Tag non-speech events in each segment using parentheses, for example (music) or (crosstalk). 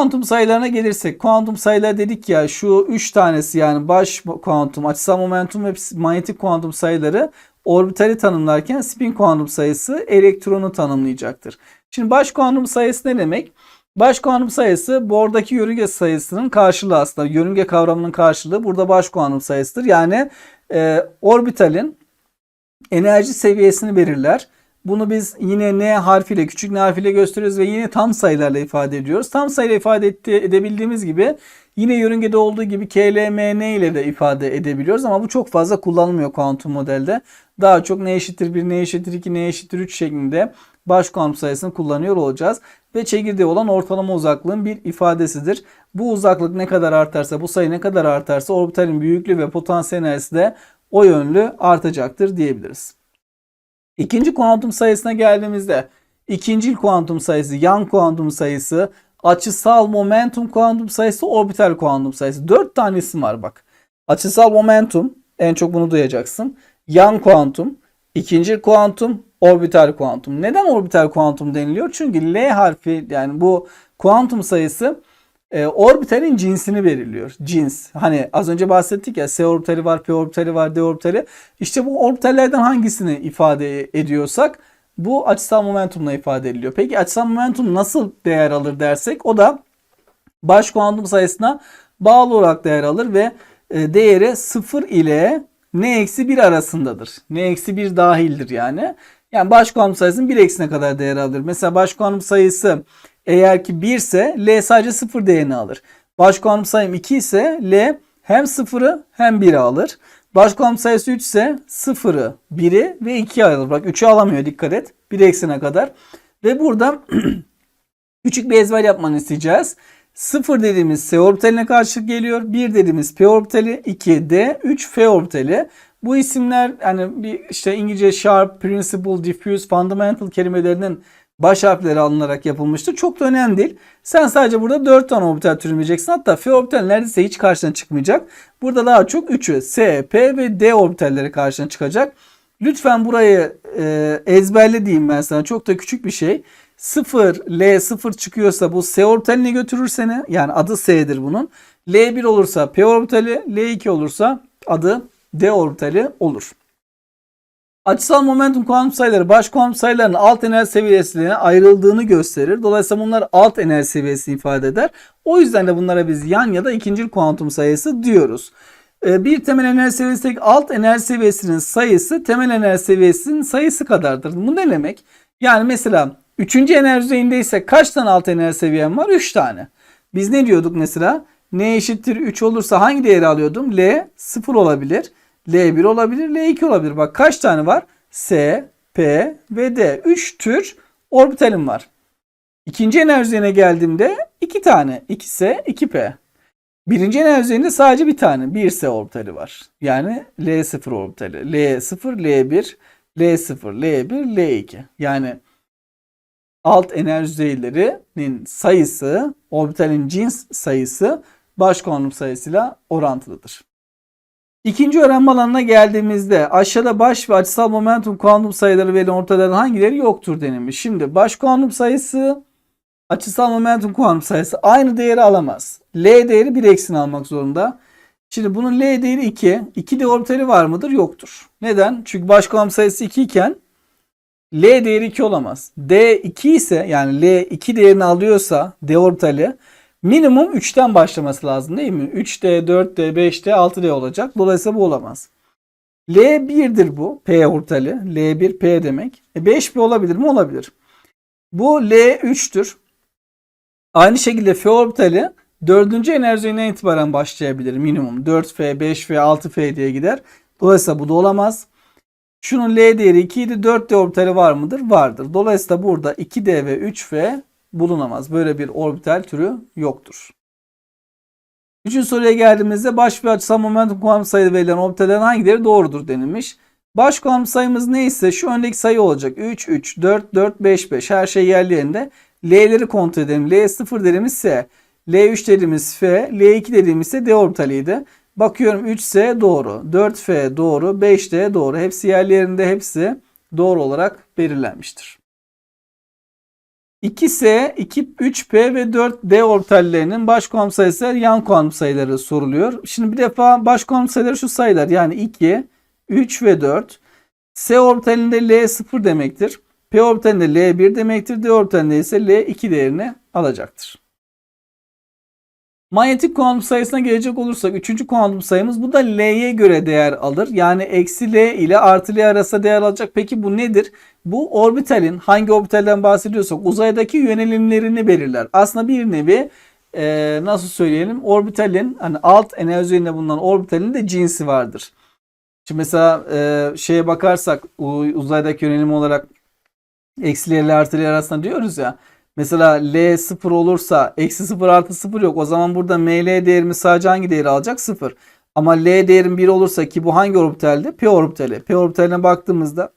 kuantum sayılarına gelirsek kuantum sayılar dedik ya şu 3 tanesi yani baş kuantum, açısal momentum ve manyetik kuantum sayıları orbitali tanımlarken spin kuantum sayısı elektronu tanımlayacaktır. Şimdi baş kuantum sayısı ne demek? Baş kuantum sayısı bordaki yörünge sayısının karşılığı aslında. Yörünge kavramının karşılığı burada baş kuantum sayısıdır. Yani e, orbitalin enerji seviyesini belirler. Bunu biz yine n harfiyle, küçük n harfiyle gösteriyoruz ve yine tam sayılarla ifade ediyoruz. Tam sayıyla ifade etti, edebildiğimiz gibi yine yörüngede olduğu gibi KLMN ile de ifade edebiliyoruz ama bu çok fazla kullanılmıyor kuantum modelde. Daha çok n eşittir 1, n eşittir 2, n eşittir 3 şeklinde baş kuantum sayısını kullanıyor olacağız. Ve çekirdeği olan ortalama uzaklığın bir ifadesidir. Bu uzaklık ne kadar artarsa, bu sayı ne kadar artarsa orbitalin büyüklüğü ve potansiyel enerjisi de o yönlü artacaktır diyebiliriz. İkinci kuantum sayısına geldiğimizde ikinci kuantum sayısı, yan kuantum sayısı, açısal momentum kuantum sayısı, orbital kuantum sayısı. Dört tane isim var bak. Açısal momentum, en çok bunu duyacaksın. Yan kuantum, ikinci kuantum, orbital kuantum. Neden orbital kuantum deniliyor? Çünkü L harfi yani bu kuantum sayısı e, orbitalin cinsini belirliyor. Cins. Hani az önce bahsettik ya S orbitali var, P orbitali var, D orbitali. İşte bu orbitallerden hangisini ifade ediyorsak bu açısal momentumla ifade ediliyor. Peki açısal momentum nasıl değer alır dersek o da baş kuantum sayısına bağlı olarak değer alır ve e, değeri 0 ile n-1 arasındadır. n-1 dahildir yani. Yani baş kuantum sayısının 1 eksine kadar değer alır. Mesela baş kuantum sayısı eğer ki 1 ise L sadece 0 değerini alır. Baş sayım 2 ise L hem 0'ı hem 1'i alır. Baş sayısı 3 ise 0'ı, 1'i ve 2'yi alır. Bak 3'ü alamıyor dikkat et. 1 eksine kadar. Ve burada (clears throat) küçük bir ezber yapmanı isteyeceğiz. 0 dediğimiz S orbitaline karşılık geliyor. 1 dediğimiz P orbitali, 2 D, 3 F orbitali. Bu isimler hani bir işte İngilizce sharp, principal, diffuse, fundamental kelimelerinin baş harfleri alınarak yapılmıştır. Çok da önemli değil. Sen sadece burada 4 tane orbital türemeyeceksin. Hatta F orbital neredeyse hiç karşına çıkmayacak. Burada daha çok 3'ü S, P ve D orbitalleri karşına çıkacak. Lütfen burayı e, ezberle diyeyim ben sana. Çok da küçük bir şey. 0, L 0 çıkıyorsa bu S orbitaline götürür seni. Yani adı S'dir bunun. L1 olursa P orbitali, L2 olursa adı D orbitali olur. Açısal momentum kuantum sayıları baş kuantum sayılarının alt enerji seviyesine ayrıldığını gösterir. Dolayısıyla bunlar alt enerji seviyesini ifade eder. O yüzden de bunlara biz yan ya da ikinci kuantum sayısı diyoruz. Ee, bir temel enerji seviyesindeki alt enerji seviyesinin sayısı temel enerji seviyesinin sayısı kadardır. Bu ne demek? Yani mesela 3. enerji düzeyindeyse kaç tane alt enerji seviyem var? 3 tane. Biz ne diyorduk mesela? N eşittir 3 olursa hangi değeri alıyordum? L 0 olabilir. L1 olabilir, L2 olabilir. Bak kaç tane var? S, P ve D. 3 tür orbitalim var. İkinci enerji düzeyine geldiğimde 2 tane. 2S, 2P. Birinci enerji düzeyinde sadece bir tane. 1S orbitali var. Yani L0 orbitali. L0, L1, L0, L1, L2. Yani alt enerji düzeylerinin sayısı, orbitalin cins sayısı baş kuantum sayısıyla orantılıdır. İkinci öğrenme alanına geldiğimizde aşağıda baş ve açısal momentum kuantum sayıları verilen ortadan hangileri yoktur denilmiş. Şimdi baş kuantum sayısı açısal momentum kuantum sayısı aynı değeri alamaz. L değeri 1 eksini almak zorunda. Şimdi bunun L değeri 2. 2 de orbitali var mıdır? Yoktur. Neden? Çünkü baş kuantum sayısı 2 iken L değeri 2 olamaz. D 2 ise yani L 2 değerini alıyorsa D orbitali Minimum 3'ten başlaması lazım değil mi? 3D, 4D, 5D, 6D olacak. Dolayısıyla bu olamaz. L1'dir bu. P orbitali. L1 P demek. E 5P olabilir mi? Olabilir. Bu L3'tür. Aynı şekilde F orbitali 4. enerjiye itibaren başlayabilir minimum. 4F, 5F, 6F diye gider. Dolayısıyla bu da olamaz. Şunun L değeri 2 idi. 4D orbitali var mıdır? Vardır. Dolayısıyla burada 2D ve 3F bulunamaz. Böyle bir orbital türü yoktur. Üçüncü soruya geldiğimizde baş ve açısal momentum kuantum sayıları verilen orbitallerin hangileri doğrudur denilmiş. Baş kuantum sayımız neyse şu öndeki sayı olacak. 3, 3, 4, 4, 5, 5 her şey yerli yerinde. L'leri kontrol edelim. L0 dediğimiz S. L3 dediğimiz F. L2 dediğimiz ise D orbitaliydi. Bakıyorum 3S doğru. 4F doğru. 5D doğru. Hepsi yerli yerinde hepsi doğru olarak belirlenmiştir. 2S, 2, 3P ve 4D orbitallerinin baş kuantum sayısı yan kuantum sayıları soruluyor. Şimdi bir defa baş kuantum sayıları şu sayılar yani 2, 3 ve 4. S orbitalinde L 0 demektir. P orbitalinde L 1 demektir. D orbitalinde ise L 2 değerini alacaktır. Manyetik kuantum sayısına gelecek olursak üçüncü kuantum sayımız bu da L'ye göre değer alır. Yani eksi L ile artı L arasında değer alacak. Peki bu nedir? Bu orbitalin hangi orbitalden bahsediyorsak uzaydaki yönelimlerini belirler. Aslında bir nevi e, nasıl söyleyelim orbitalin hani alt enerji üzerinde bulunan orbitalin de cinsi vardır. Şimdi mesela e, şeye bakarsak uzaydaki yönelim olarak eksi L ile artı L arasında diyoruz ya. Mesela L 0 olursa eksi 0 artı 0 yok. O zaman burada ML değerimiz sadece hangi değeri alacak? 0. Ama L değerim 1 olursa ki bu hangi orbitalde? P orbitali. P orbitaline baktığımızda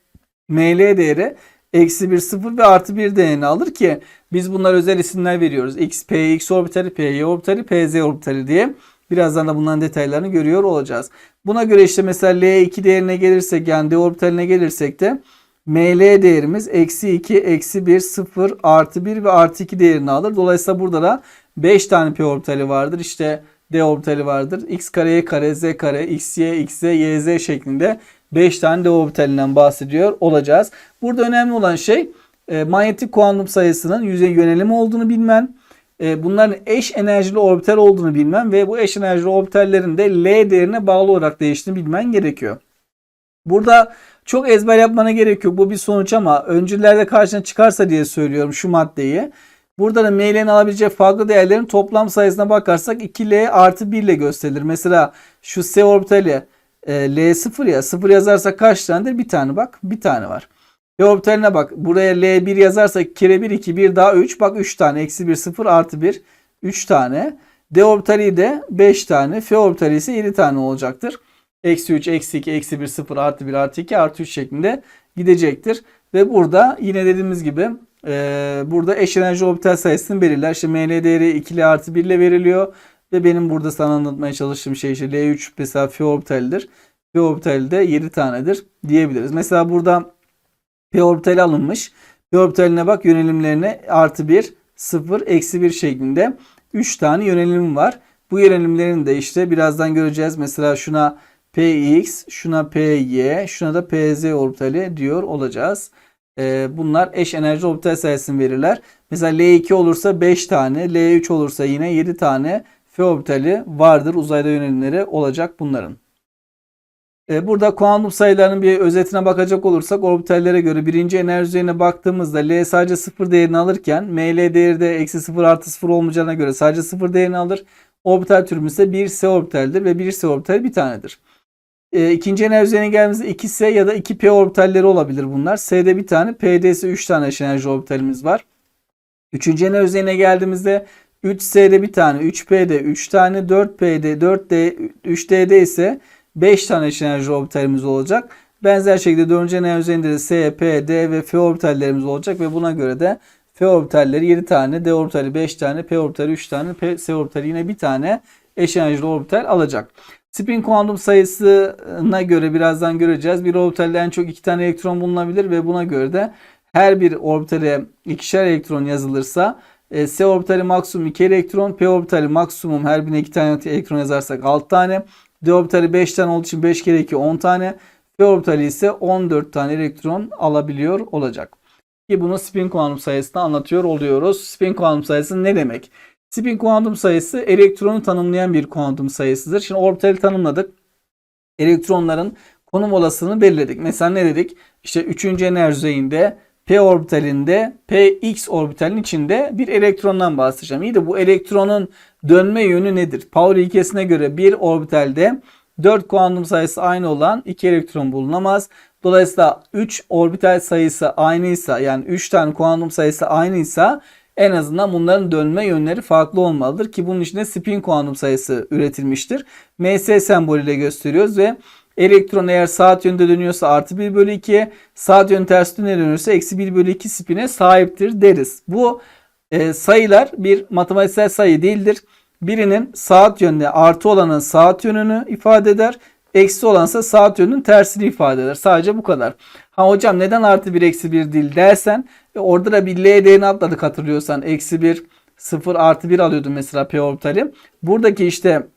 ML değeri eksi 1 0 ve artı 1 değerini alır ki biz bunlar özel isimler veriyoruz. X, P, X orbitali, P, Y orbitali, P, Z orbitali diye. Birazdan da bunların detaylarını görüyor olacağız. Buna göre işte mesela L2 değerine gelirsek yani D orbitaline gelirsek de ML değerimiz eksi 2, eksi 1, 0, artı 1 ve artı 2 değerini alır. Dolayısıyla burada da 5 tane P orbitali vardır. İşte D orbitali vardır. X kare, Y kare, Z kare, X, Y, X, Z, Y, Z şeklinde 5 tane D orbitalinden bahsediyor olacağız. Burada önemli olan şey e, manyetik kuantum sayısının yüzey yönelimi olduğunu bilmen. E, bunların eş enerjili orbital olduğunu bilmen ve bu eş enerjili orbitallerin de L değerine bağlı olarak değiştiğini bilmen gerekiyor. Burada çok ezber yapmana gerek yok. Bu bir sonuç ama öncülerde karşına çıkarsa diye söylüyorum şu maddeyi. Burada da ML'nin alabileceği farklı değerlerin toplam sayısına bakarsak 2L artı 1 ile gösterilir. Mesela şu S orbitali e, L0 ya 0 yazarsak kaç tanedir? Bir tane bak. Bir tane var. P orbitaline bak. Buraya L1 yazarsak kere 1 2 1 daha 3. Bak 3 tane. Eksi 1 0 artı 1. 3 tane. D orbitali de 5 tane. F orbitali ise 7 tane olacaktır eksi 3, eksi 2, eksi 1, 0, artı 1, artı 2, artı 3 şeklinde gidecektir. Ve burada yine dediğimiz gibi e, burada eş enerji orbital sayısını belirler. İşte ML değeri 2 ile artı 1 ile veriliyor. Ve benim burada sana anlatmaya çalıştığım şey işte L3 mesela F orbitalidir. P orbitali de 7 tanedir diyebiliriz. Mesela burada P orbitali alınmış. P orbitaline bak yönelimlerine artı 1, 0, eksi 1 şeklinde 3 tane yönelim var. Bu yönelimlerini de işte birazdan göreceğiz. Mesela şuna Px, şuna Py, şuna da Pz orbitali diyor olacağız. Ee, bunlar eş enerji orbital sayısını verirler. Mesela L2 olursa 5 tane, L3 olursa yine 7 tane F orbitali vardır. Uzayda yönelimleri olacak bunların. Ee, burada kuantum sayılarının bir özetine bakacak olursak orbitallere göre birinci enerji düzeyine baktığımızda L sadece 0 değerini alırken ML değeri de eksi 0 artı 0 olmayacağına göre sadece 0 değerini alır. Orbital türümüz ise 1S orbitaldir ve 1S orbitali bir tanedir. E, ikinci enerji düzeyine geldiğimizde 2S ya da 2P orbitalleri olabilir bunlar. S'de bir tane, P'de ise 3 tane enerji orbitalimiz var. Üçüncü enerji düzeyine geldiğimizde 3S'de bir tane, 3P'de 3 tane, 4P'de 4D, 3D'de ise 5 tane enerji orbitalimiz olacak. Benzer şekilde 4. enerji düzeyinde de S, P, D ve F orbitallerimiz olacak ve buna göre de F orbitalleri 7 tane, D orbitali 5 tane, P orbitali 3 tane, P, S orbitali yine bir tane eş enerjili orbital alacak. Spin kuantum sayısına göre birazdan göreceğiz. Bir orbitalde en çok iki tane elektron bulunabilir ve buna göre de her bir orbitale ikişer elektron yazılırsa e, S orbitali maksimum 2 elektron, P orbitali maksimum her birine 2 tane elektron yazarsak 6 tane, D orbitali 5 tane olduğu için 5 kere 2 10 tane, P orbitali ise 14 tane elektron alabiliyor olacak. Ki bunu spin kuantum sayısını anlatıyor oluyoruz. Spin kuantum sayısı ne demek? Spin kuantum sayısı elektronu tanımlayan bir kuantum sayısıdır. Şimdi orbitali tanımladık. Elektronların konum olasılığını belirledik. Mesela ne dedik? İşte 3. enerji düzeyinde p orbitalinde px orbitalin içinde bir elektrondan bahsedeceğim. İyi de bu elektronun dönme yönü nedir? Pauli ilkesine göre bir orbitalde 4 kuantum sayısı aynı olan 2 elektron bulunamaz. Dolayısıyla 3 orbital sayısı aynıysa yani 3 tane kuantum sayısı aynıysa en azından bunların dönme yönleri farklı olmalıdır ki bunun içinde spin kuantum sayısı üretilmiştir. ms sembolüyle gösteriyoruz ve elektron eğer saat yönünde dönüyorsa artı 1 bölü 2 saat yönü ters yönde dönüyorsa eksi 1 bölü 2 spine sahiptir deriz. Bu e, sayılar bir matematiksel sayı değildir. Birinin saat yönünde artı olanın saat yönünü ifade eder. Eksi olansa saat yönünün tersini ifade eder. Sadece bu kadar. Ha hocam neden artı 1 eksi 1 değil dersen e, orada da bir L atladık hatırlıyorsan. Eksi 1 0 artı 1 alıyordum mesela P orbitali. Buradaki işte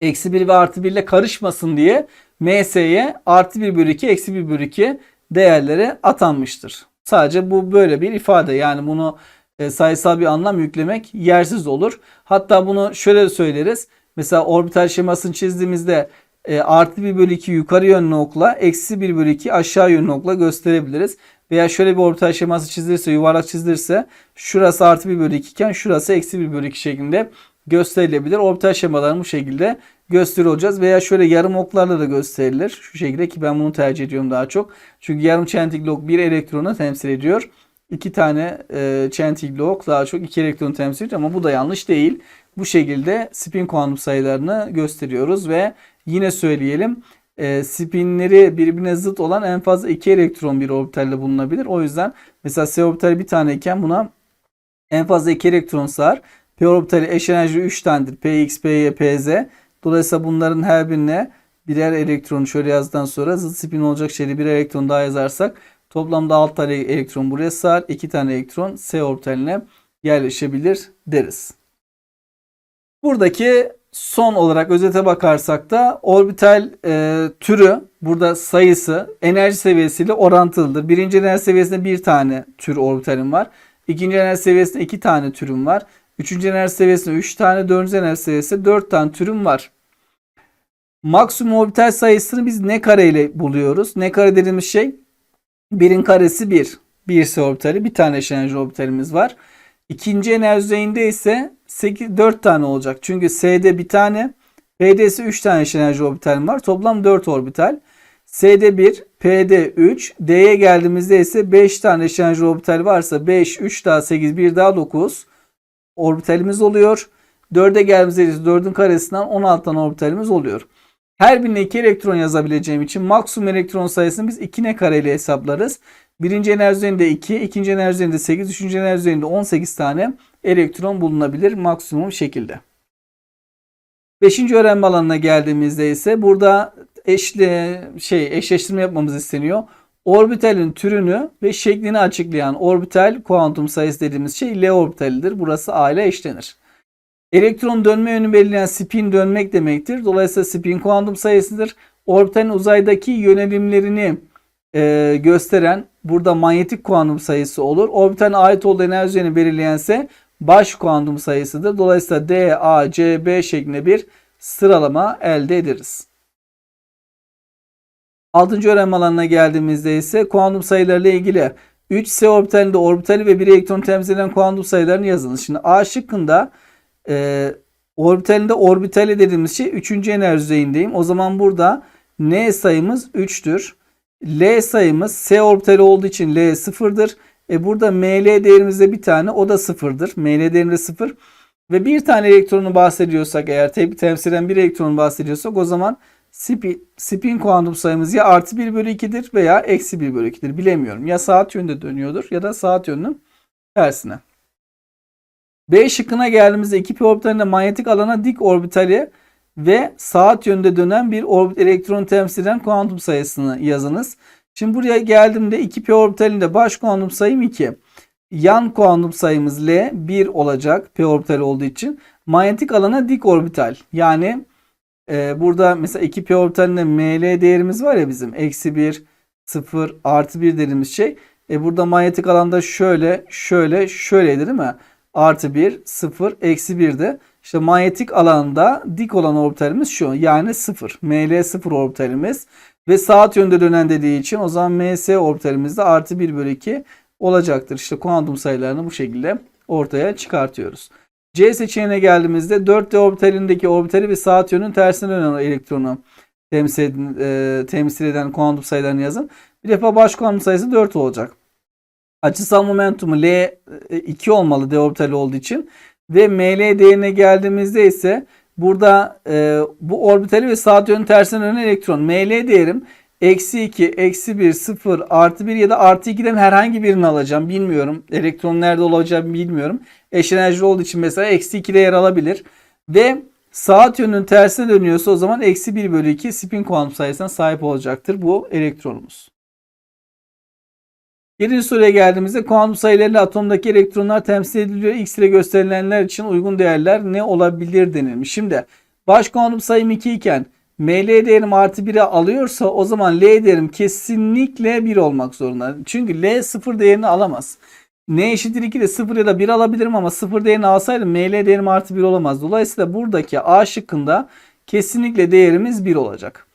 eksi 1 ve artı 1 ile karışmasın diye MS'ye artı 1 bölü 2 eksi 1 bölü 2 değerleri atanmıştır. Sadece bu böyle bir ifade. Yani bunu e, sayısal bir anlam yüklemek yersiz olur. Hatta bunu şöyle söyleriz. Mesela orbital şemasını çizdiğimizde e, artı 1 bölü 2 yukarı yönlü okla eksi 1 bölü 2 aşağı yönlü okla gösterebiliriz. Veya şöyle bir orbital şeması çizilirse yuvarlak çizilirse şurası artı 1 bölü 2 iken şurası eksi 1 bölü 2 şeklinde gösterilebilir. Orbital şemalarını bu şekilde gösteriyor olacağız. Veya şöyle yarım oklarla da gösterilir. Şu şekilde ki ben bunu tercih ediyorum daha çok. Çünkü yarım çentikli ok bir elektronu temsil ediyor. İki tane e, çentikli ok daha çok iki elektronu temsil ediyor ama bu da yanlış değil. Bu şekilde spin kuantum sayılarını gösteriyoruz ve yine söyleyelim e, spinleri birbirine zıt olan en fazla iki elektron bir orbitalde bulunabilir. O yüzden mesela S orbitali bir tane iken buna en fazla iki elektron sığar. P orbitali eş enerji 3 tanedir. Px, Py, Pz. Dolayısıyla bunların her birine birer elektron şöyle yazdıktan sonra zıt spin olacak şeyde bir elektron daha yazarsak toplamda 6 tane elektron buraya sığar. 2 tane elektron S orbitaline yerleşebilir deriz. Buradaki son olarak özete bakarsak da orbital e, türü burada sayısı enerji seviyesiyle orantılıdır. Birinci enerji seviyesinde bir tane tür orbitalim var. İkinci enerji seviyesinde iki tane türüm var. Üçüncü enerji seviyesinde üç tane, dördüncü enerji seviyesinde dört tane türüm var. Maksimum orbital sayısını biz ne kare ile buluyoruz? Ne kare dediğimiz şey birin karesi bir. Bir S orbitali bir tane eş enerji orbitalimiz var. İkinci enerji düzeyinde ise 8, 4 tane olacak. Çünkü S'de bir tane, P'de ise 3 tane enerji orbitalim var. Toplam 4 orbital. S'de 1, P'de 3, D'ye geldiğimizde ise 5 tane enerji orbital varsa 5, 3 daha 8, 1 daha 9 orbitalimiz oluyor. 4'e geldiğimizde ise 4'ün karesinden 16 tane orbitalimiz oluyor. Her birine 2 elektron yazabileceğim için maksimum elektron sayısını biz 2 ne kare ile hesaplarız. Birinci enerji düzeyinde 2, ikinci enerji düzeyinde 8, üçüncü enerji düzeyinde 18 tane elektron bulunabilir maksimum şekilde. Beşinci öğrenme alanına geldiğimizde ise burada eşli, şey, eşleştirme yapmamız isteniyor. Orbitalin türünü ve şeklini açıklayan orbital kuantum sayısı dediğimiz şey L orbitalidir. Burası A ile eşlenir. Elektron dönme yönü belirleyen spin dönmek demektir. Dolayısıyla spin kuantum sayısıdır. Orbitalin uzaydaki yönelimlerini e, gösteren burada manyetik kuantum sayısı olur. Orbitalin ait olduğu enerji düzeyini belirleyen ise baş kuantum sayısıdır. Dolayısıyla D, A, C, B şeklinde bir sıralama elde ederiz. Altıncı öğrenme alanına geldiğimizde ise kuantum sayılarıyla ilgili 3S orbitalinde orbitali ve 1 elektron temsil eden kuantum sayılarını yazınız. Şimdi A şıkkında e, orbitalinde orbitali dediğimiz şey 3. enerji düzeyindeyim. O zaman burada N sayımız 3'tür. L sayımız S orbitali olduğu için L sıfırdır. E burada ML değerimizde bir tane o da sıfırdır. ML değerinde sıfır. Ve bir tane elektronu bahsediyorsak eğer tek temsilen bir elektronu bahsediyorsak o zaman spin, spin kuantum sayımız ya artı 1 bölü 2'dir veya eksi 1 bölü 2'dir bilemiyorum. Ya saat yönünde dönüyordur ya da saat yönünün tersine. B şıkkına geldiğimizde 2 pi orbitalinde manyetik alana dik orbitali ve saat yönünde dönen bir orbit elektron temsil eden kuantum sayısını yazınız. Şimdi buraya geldiğimde 2p orbitalinde baş kuantum sayım 2. Yan kuantum sayımız L 1 olacak p orbitali olduğu için. Manyetik alana dik orbital. Yani e, burada mesela 2p orbitalinde ml değerimiz var ya bizim. Eksi 1, 0, artı 1 dediğimiz şey. E burada manyetik alanda şöyle, şöyle, şöyleydi değil mi? Artı 1, 0, eksi 1'de. İşte manyetik alanda dik olan orbitalimiz şu. Yani 0. ML 0 orbitalimiz. Ve saat yönde dönen dediği için o zaman ms orbitalimizde artı 1 bölü 2 olacaktır. İşte kuantum sayılarını bu şekilde ortaya çıkartıyoruz. C seçeneğine geldiğimizde 4D orbitalindeki orbitali ve saat yönünün tersine dönen elektronu temsil, eden, e, temsil eden kuantum sayılarını yazın. Bir defa baş kuantum sayısı 4 olacak. Açısal momentumu L 2 e, olmalı D orbitali olduğu için. Ve ML değerine geldiğimizde ise burada e, bu orbitali ve saat yönü tersine dönen elektron. ML değerim eksi 2, eksi 1, 0, artı 1 ya da artı 2'den herhangi birini alacağım. Bilmiyorum. Elektron nerede olacağını bilmiyorum. Eş enerjili olduğu için mesela eksi 2'de yer alabilir. Ve Saat yönünün tersine dönüyorsa o zaman eksi 1 bölü 2 spin kuantum sayısına sahip olacaktır bu elektronumuz. Yedinci soruya geldiğimizde kuantum sayılarıyla atomdaki elektronlar temsil ediliyor. X ile gösterilenler için uygun değerler ne olabilir denilmiş. Şimdi baş kuantum sayım 2 iken ML değerim artı 1'e alıyorsa o zaman L değerim kesinlikle 1 olmak zorunda. Çünkü L 0 değerini alamaz. N eşittir 2 de 0 ya da 1 alabilirim ama 0 değerini alsaydım ML değerim artı 1 olamaz. Dolayısıyla buradaki A şıkkında kesinlikle değerimiz 1 olacak.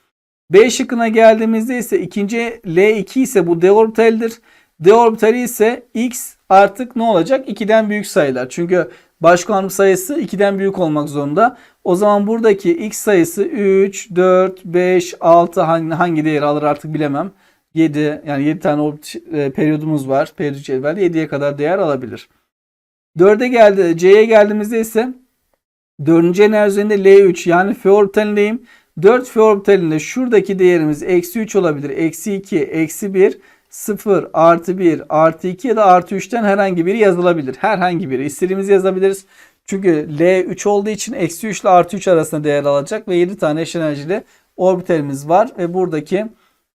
B şıkkına geldiğimizde ise ikinci L2 ise bu d orbitaldir. D orbitali ise X artık ne olacak? 2'den büyük sayılar. Çünkü baş sayısı 2'den büyük olmak zorunda. O zaman buradaki X sayısı 3, 4, 5, 6 hangi, hangi değeri alır artık bilemem. 7 yani 7 tane orbit, e, periyodumuz var. Periyodik cetvelde 7'ye kadar değer alabilir. 4'e geldi. C'ye geldiğimizde ise 4. enerji üzerinde L3 yani F orbitalindeyim. 4 F orbitalinde şuradaki değerimiz eksi 3 olabilir. Eksi 2, eksi 1, 0, artı 1, artı 2 ya da artı 3'ten herhangi biri yazılabilir. Herhangi biri. İstediğimizi yazabiliriz. Çünkü L 3 olduğu için eksi 3 ile artı 3 arasında değer alacak ve 7 tane eş enerjili orbitalimiz var. Ve buradaki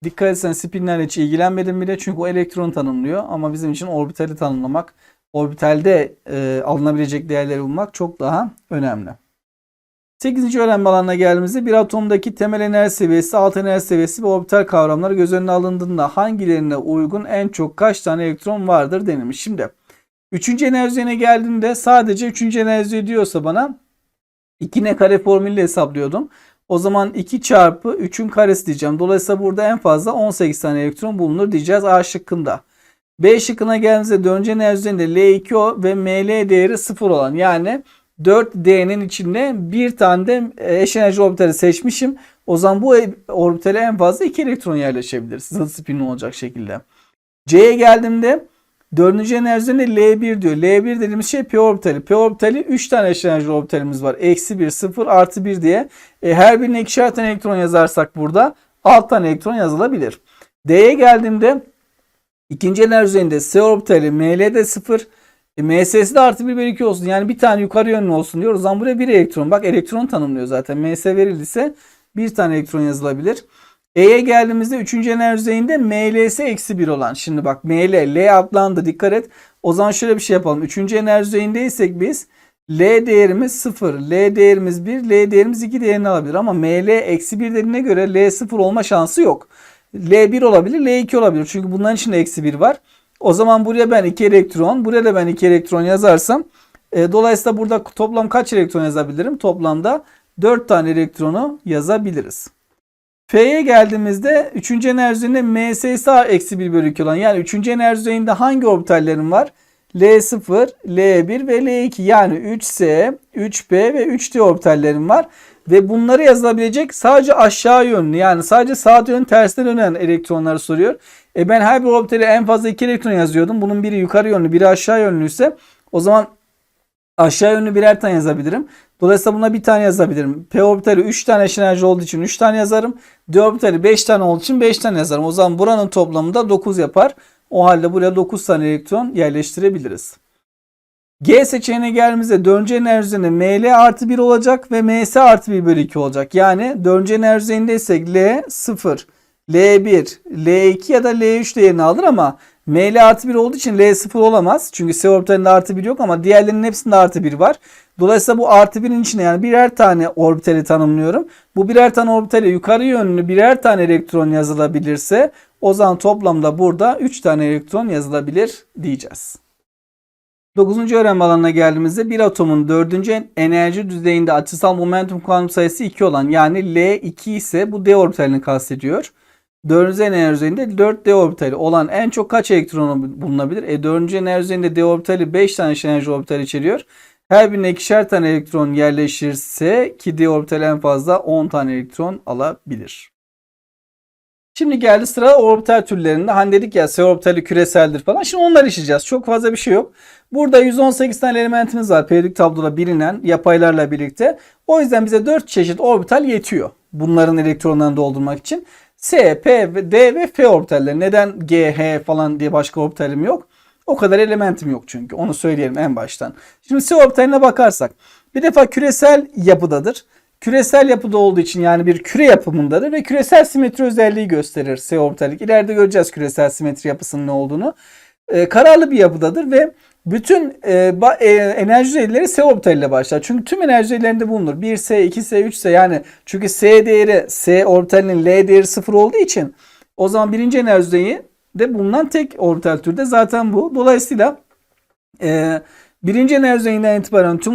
dikkat etsen spinlerle hiç ilgilenmedim bile çünkü o elektron tanımlıyor. Ama bizim için orbitali tanımlamak, orbitalde e, alınabilecek değerleri bulmak çok daha önemli. 8. öğrenme alanına geldiğimizde bir atomdaki temel enerji seviyesi, alt enerji seviyesi ve orbital kavramları göz önüne alındığında hangilerine uygun en çok kaç tane elektron vardır denilmiş. Şimdi 3. enerjine geldiğinde sadece 3. enerji diyorsa bana 2 ne kare formülüyle hesaplıyordum. O zaman 2 çarpı 3'ün karesi diyeceğim. Dolayısıyla burada en fazla 18 tane elektron bulunur diyeceğiz A şıkkında. B şıkkına geldiğimizde 4. enerji üzerinde L2O ve ML değeri 0 olan yani 4D'nin içinde bir tane de eş enerji orbitali seçmişim. O zaman bu orbitale en fazla 2 elektron yerleşebilir. Zıt spin olacak şekilde. C'ye geldiğimde 4. enerjide L1 diyor. L1 dediğimiz şey P orbitali. P orbitali 3 tane eş enerji orbitalimiz var. Eksi 1, 0, artı 1 diye. E, her birine ikişer tane elektron yazarsak burada 6 tane elektron yazılabilir. D'ye geldiğimde ikinci enerji üzerinde S orbitali ML'de 0, e, de artı 1 bölü 2 olsun. Yani bir tane yukarı yönlü olsun diyoruz. O zaman buraya bir elektron. Bak elektron tanımlıyor zaten. MS verildiyse bir tane elektron yazılabilir. E'ye geldiğimizde 3. enerji düzeyinde ML'si eksi 1 olan. Şimdi bak ML, L atlandı dikkat et. O zaman şöyle bir şey yapalım. 3. enerji düzeyindeysek biz L değerimiz 0, L değerimiz 1, L değerimiz 2 değerini alabilir. Ama ML eksi 1 dediğine göre L 0 olma şansı yok. L 1 olabilir, L 2 olabilir. Çünkü bunların içinde eksi 1 var. O zaman buraya ben 2 elektron, buraya da ben 2 elektron yazarsam e, dolayısıyla burada toplam kaç elektron yazabilirim? Toplamda 4 tane elektronu yazabiliriz. F'ye geldiğimizde 3. enerji düzeyinde MS'si eksi 1 bölü 2 olan yani 3. enerji düzeyinde hangi orbitallerim var? L0, L1 ve L2 yani 3S, 3P ve 3D orbitallerim var. Ve bunları yazılabilecek sadece aşağı yönlü yani sadece saat yönü tersine dönen elektronları soruyor. E ben her bir orbitale en fazla 2 elektron yazıyordum. Bunun biri yukarı yönlü biri aşağı yönlüyse o zaman aşağı yönlü birer tane yazabilirim. Dolayısıyla buna bir tane yazabilirim. P orbitali 3 tane eş enerji olduğu için 3 tane yazarım. D orbitali 5 tane olduğu için 5 tane yazarım. O zaman buranın toplamı da 9 yapar. O halde buraya 9 tane elektron yerleştirebiliriz. G seçeneğine geldiğimizde 4. enerji üzerinde ML artı 1 olacak ve MS artı 1 bölü 2 olacak. Yani 4. enerji üzerindeysek L 0, L1, L2 ya da L3 değerini alır ama ML artı 1 olduğu için L 0 olamaz. Çünkü S orbitalinde artı 1 yok ama diğerlerinin hepsinde artı 1 var. Dolayısıyla bu artı 1'in içine yani birer tane orbitali tanımlıyorum. Bu birer tane orbitali yukarı yönlü birer tane elektron yazılabilirse o zaman toplamda burada 3 tane elektron yazılabilir diyeceğiz. 9. öğrenme alanına geldiğimizde bir atomun 4. enerji düzeyinde açısal momentum kuantum sayısı 2 olan yani L2 ise bu D orbitalini kastediyor. 4. enerji düzeyinde 4D orbitali olan en çok kaç elektron bulunabilir? E 4. enerji düzeyinde D orbitali 5 tane enerji orbitali içeriyor. Her birine ikişer tane elektron yerleşirse ki D orbitali en fazla 10 tane elektron alabilir. Şimdi geldi sıra orbital türlerinde. Hani dedik ya S orbitali küreseldir falan. Şimdi onları işleyeceğiz. Çok fazla bir şey yok. Burada 118 tane elementimiz var. Periyodik tabloda bilinen yapaylarla birlikte. O yüzden bize 4 çeşit orbital yetiyor. Bunların elektronlarını doldurmak için. S, P, D ve F orbitalleri. Neden G, H falan diye başka orbitalim yok? O kadar elementim yok çünkü. Onu söyleyelim en baştan. Şimdi S orbitaline bakarsak. Bir defa küresel yapıdadır. Küresel yapıda olduğu için yani bir küre yapımındadır ve küresel simetri özelliği gösterir S orbitalik. İleride göreceğiz küresel simetri yapısının ne olduğunu. Ee, kararlı bir yapıdadır ve bütün e, ba- e, enerji düzeyleri S orbital ile başlar. Çünkü tüm enerji düzeylerinde bulunur. 1S, 2S, 3S yani çünkü S değeri S orbitalinin L değeri 0 olduğu için o zaman birinci enerji düzeyi de bulunan tek orbital türde zaten bu. Dolayısıyla e, birinci enerji düzeyinden itibaren tüm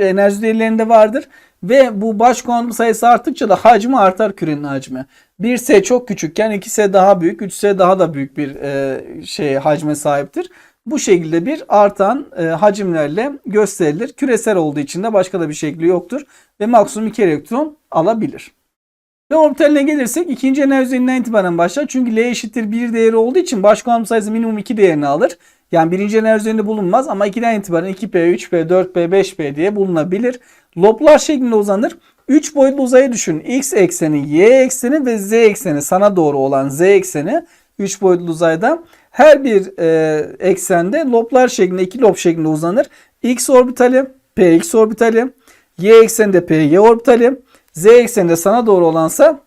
enerji düzeylerinde vardır. Ve bu baş kuantum sayısı arttıkça da hacmi artar kürenin hacmi. 1S çok küçükken 2S daha büyük, 3S daha da büyük bir e, şey hacme sahiptir. Bu şekilde bir artan e, hacimlerle gösterilir. Küresel olduğu için de başka da bir şekli yoktur. Ve maksimum 2 elektron alabilir. Ve orbitaline gelirsek ikinci enerji düzeyinden itibaren başlar. Çünkü L eşittir 1 değeri olduğu için baş kuantum sayısı minimum 2 değerini alır. Yani birinci enerji düzeyinde bulunmaz ama 2'den itibaren 2P, 3P, 4P, 5P diye bulunabilir. Loblar şeklinde uzanır. 3 boyutlu uzayı düşün. X ekseni, Y ekseni ve Z ekseni sana doğru olan Z ekseni 3 boyutlu uzayda her bir e, eksende loblar şeklinde iki lob şeklinde uzanır. X orbitali, Px orbitali, Y ekseninde Py orbitali, Z ekseninde sana doğru olansa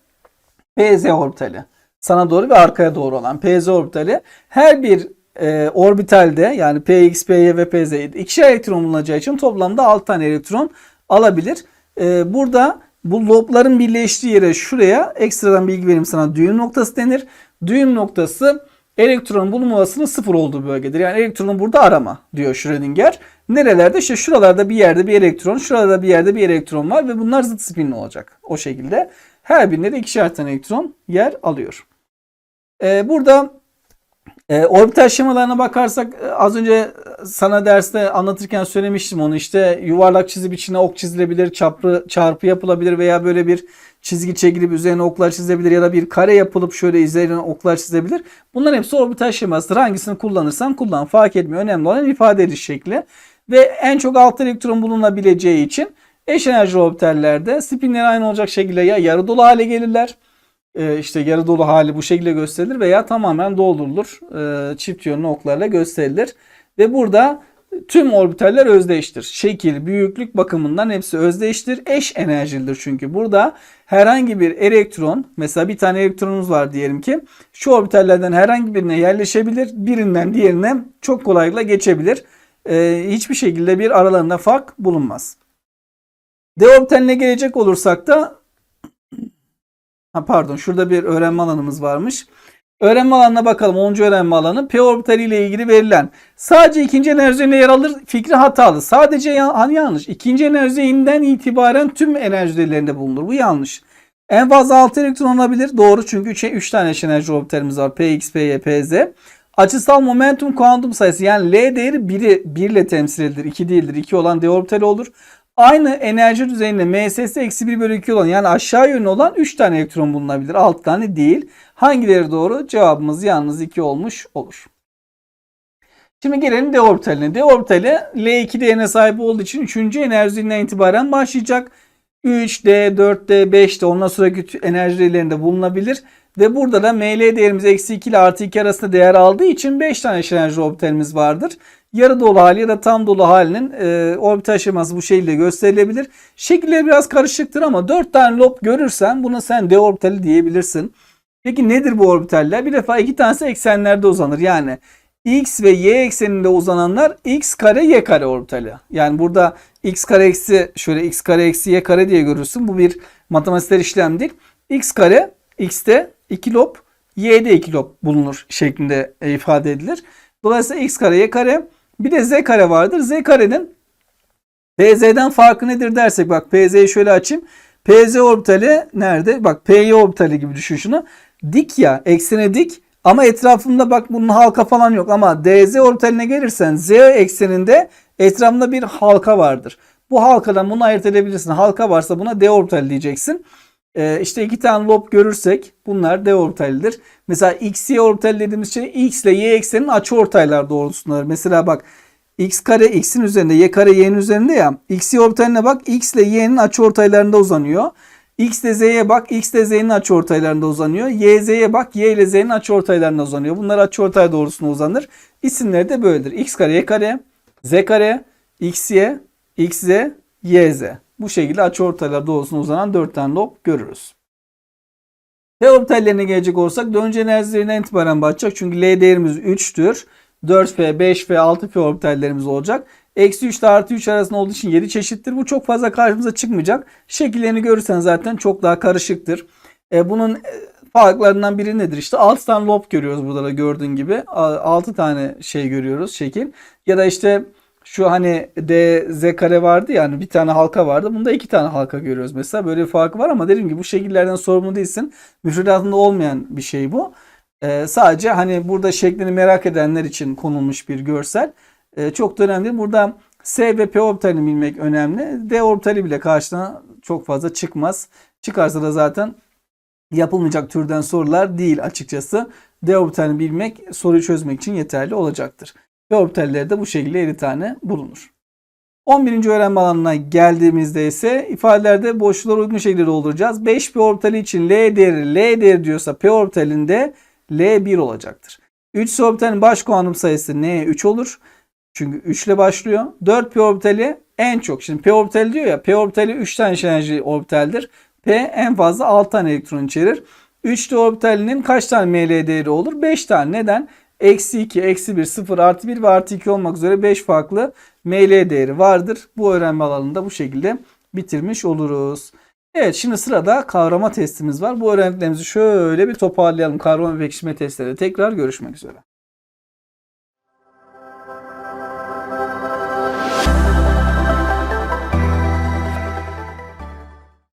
Pz orbitali. Sana doğru ve arkaya doğru olan Pz orbitali. Her bir e, orbitalde yani Px, Py ve Pz ikişer elektron bulunacağı için toplamda 6 tane elektron alabilir. E, burada bu lobların birleştiği yere şuraya ekstradan bilgi vereyim sana düğüm noktası denir. Düğüm noktası elektronun bulunma olasılığı sıfır olduğu bölgedir. Yani elektronu burada arama diyor Schrödinger. Nerelerde? İşte şuralarda bir yerde bir elektron, şurada bir yerde bir elektron var ve bunlar zıt spinli olacak. O şekilde her birinde de ikişer tane elektron yer alıyor. Ee, burada e, orbital şemalarına bakarsak e, az önce sana derste anlatırken söylemiştim onu işte yuvarlak çizip içine ok çizilebilir, çarpı, çarpı yapılabilir veya böyle bir çizgi çekilip üzerine oklar çizebilir ya da bir kare yapılıp şöyle üzerine oklar çizebilir. Bunların hepsi orbital şemasıdır. Hangisini kullanırsan kullan fark etmiyor. Önemli olan ifade ediş şekli. Ve en çok alt elektron bulunabileceği için eş enerji orbitallerde spinleri aynı olacak şekilde ya yarı dolu hale gelirler e, işte yarı dolu hali bu şekilde gösterilir veya tamamen doldurulur. E, çift yönlü oklarla gösterilir. Ve burada tüm orbitaller özdeştir. Şekil, büyüklük bakımından hepsi özdeştir. Eş enerjilidir çünkü. Burada herhangi bir elektron, mesela bir tane elektronumuz var diyelim ki, şu orbitallerden herhangi birine yerleşebilir, birinden diğerine çok kolaylıkla geçebilir. E, hiçbir şekilde bir aralarında fark bulunmaz. D orbitaline gelecek olursak da Ha pardon şurada bir öğrenme alanımız varmış. Öğrenme alanına bakalım. 10. öğrenme alanı P orbitali ile ilgili verilen sadece ikinci enerjide yer alır fikri hatalı. Sadece ya, hani yanlış. İkinci enerjinden itibaren tüm enerjilerinde bulunur. Bu yanlış. En fazla 6 elektron olabilir. Doğru çünkü 3, 3 tane enerji orbitalimiz var. Px, Py, Pz. Açısal momentum kuantum sayısı yani L değeri 1'i 1 ile temsil edilir. 2 değildir. 2 olan D orbitali olur. Aynı enerji düzeyinde MSS eksi 1 bölü 2 olan yani aşağı yönlü olan 3 tane elektron bulunabilir. 6 tane değil. Hangileri doğru? Cevabımız yalnız 2 olmuş olur. Şimdi gelelim D orbitaline. D orbitali L2 değerine sahip olduğu için 3. enerji düzeyinden itibaren başlayacak. 3D, 4D, 5D ondan sonraki enerji düzeylerinde bulunabilir. Ve burada da ML değerimiz eksi 2 ile artı 2 arasında değer aldığı için 5 tane enerji orbitalimiz vardır yarı dolu hali ya da tam dolu halinin e, orbital şeması bu şekilde gösterilebilir. Şekilleri biraz karışıktır ama 4 tane lob görürsen buna sen D orbitali diyebilirsin. Peki nedir bu orbitaller? Bir defa iki tanesi eksenlerde uzanır. Yani x ve y ekseninde uzananlar x kare y kare orbitali. Yani burada x kare eksi şöyle x kare eksi y kare diye görürsün. Bu bir matematiksel işlem değil. x kare x'te 2 lob y'de 2 lob bulunur şeklinde ifade edilir. Dolayısıyla x kare y kare bir de z kare vardır. Z karenin PZ'den farkı nedir dersek bak PZ'yi şöyle açayım. PZ orbitali nerede? Bak PY orbitali gibi düşün şunu. Dik ya eksene dik ama etrafında bak bunun halka falan yok. Ama DZ orbitaline gelirsen Z ekseninde etrafında bir halka vardır. Bu halkadan bunu ayırt edebilirsin. Halka varsa buna D orbitali diyeceksin. Ee, işte iki tane lob görürsek bunlar D orbitalidir. Mesela x, y orbitali dediğimiz şey x ile y eksenin açı ortaylar doğrultusundadır. Mesela bak x kare x'in üzerinde y kare y'nin üzerinde ya. x y orbitaline bak x ile y'nin açı ortaylarında uzanıyor. X ile Z'ye bak. X ile Z'nin açıortaylarında uzanıyor. Y, Z'ye bak. Y ile Z'nin açıortaylarında uzanıyor. Bunlar açıortay doğrusuna uzanır. İsimleri de böyledir. X kare, Y kare, Z kare, XY, XZ, YZ. Bu şekilde açıortaylar doğrusuna uzanan 4 tane lob görürüz. P orbitallerine gelecek olursak dönücü enerjilerinden itibaren bakacak. Çünkü L değerimiz 3'tür. 4F, 5F, 6F orbitallerimiz olacak. Eksi 3 ile artı 3 arasında olduğu için 7 çeşittir. Bu çok fazla karşımıza çıkmayacak. Şekillerini görürsen zaten çok daha karışıktır. E, bunun e, farklarından biri nedir? İşte 6 tane lob görüyoruz burada da gördüğün gibi. 6 tane şey görüyoruz şekil. Ya da işte şu hani D, Z kare vardı ya hani bir tane halka vardı. Bunda iki tane halka görüyoruz mesela. Böyle bir farkı var ama dediğim gibi bu şekillerden sorumlu değilsin. Müfredatında olmayan bir şey bu. Ee, sadece hani burada şeklini merak edenler için konulmuş bir görsel. Ee, çok da önemli. Burada S ve P orbitalini bilmek önemli. D orbitali bile karşına çok fazla çıkmaz. Çıkarsa da zaten yapılmayacak türden sorular değil açıkçası. D orbitalini bilmek soruyu çözmek için yeterli olacaktır. P orbitalleri de bu şekilde 50 tane bulunur. 11. öğrenme alanına geldiğimizde ise ifadelerde boşlukları uygun şekilde dolduracağız. 5 P orbitali için L değeri L değeri diyorsa P orbitalinde L1 olacaktır. 3 orbitalin baş kuantum sayısı N 3 olur. Çünkü 3 ile başlıyor. 4 P orbitali en çok. Şimdi P orbitali diyor ya P orbitali 3 tane enerji orbitaldir. P en fazla 6 tane elektron içerir. 3 orbitalinin kaç tane ML değeri olur? 5 tane. Neden? Eksi 2, eksi 1, 0, artı 1 ve artı 2 olmak üzere 5 farklı ML değeri vardır. Bu öğrenme alanında bu şekilde bitirmiş oluruz. Evet şimdi sırada kavrama testimiz var. Bu öğrendiklerimizi şöyle bir toparlayalım. Kavrama ve pekiştirme testleri tekrar görüşmek üzere.